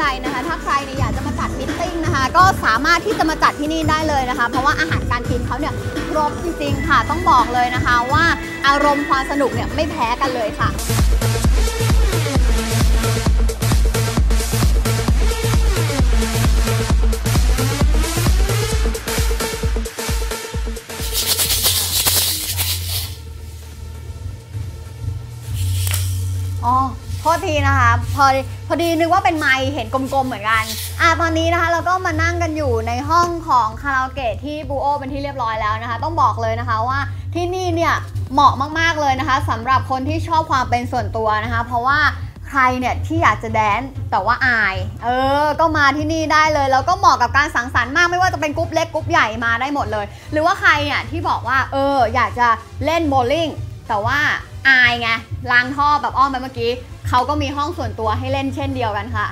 ใดนะคะถ้าใครเนี่ยอยากจะมาจัดมิทติ้งนะคะ ก็สามารถที่จะมาจัดที่นี่ได้เลยนะคะ เพราะว่าอาหารการกินเขาเนี่ยครบจริงๆค่ะต้องบอกเลยนะคะว่าอารมณ์ความสนุกเนี่ยไม่แพ้กันเลยค่ะ อ๋อโทษทีนะคะพอพอดีนึกว่าเป็นไมค์เห็นกลมๆเหมือนกันอะตอนนี้นะคะ เราก็มานั่งกันอยู่ในห้องของคาราโอเกะที่บูโอเป็นที่เรียบร้อยแล้วนะคะ ต้องบอกเลยนะคะว่าที่นี่เนี่ยเหมาะมากๆเลยนะคะสำหรับคนที่ชอบความเป็นส่วนตัวนะคะ เพราะว่าใครเนี่ยที่อยากจะแดนแต่ว่าอาย เออ ก็มาที่นี่ได้เลย แล้วก็เหมาะกับการสังสรรค์มากไม่ว่าจะเป็นกรุ๊ปเล็กกรุ๊ปใหญ่มาได้หมดเลย หรือว่าใครเนี่ยที่บอกว่าเอออยากจะเล่นโบลิ่งแต่ว่า อายไงล้างท่อแบบอ้อมไปเมื่อกี้เขาก็มีห้องส่วนตัวให้เล่นเช่นเดียวกันค่ะ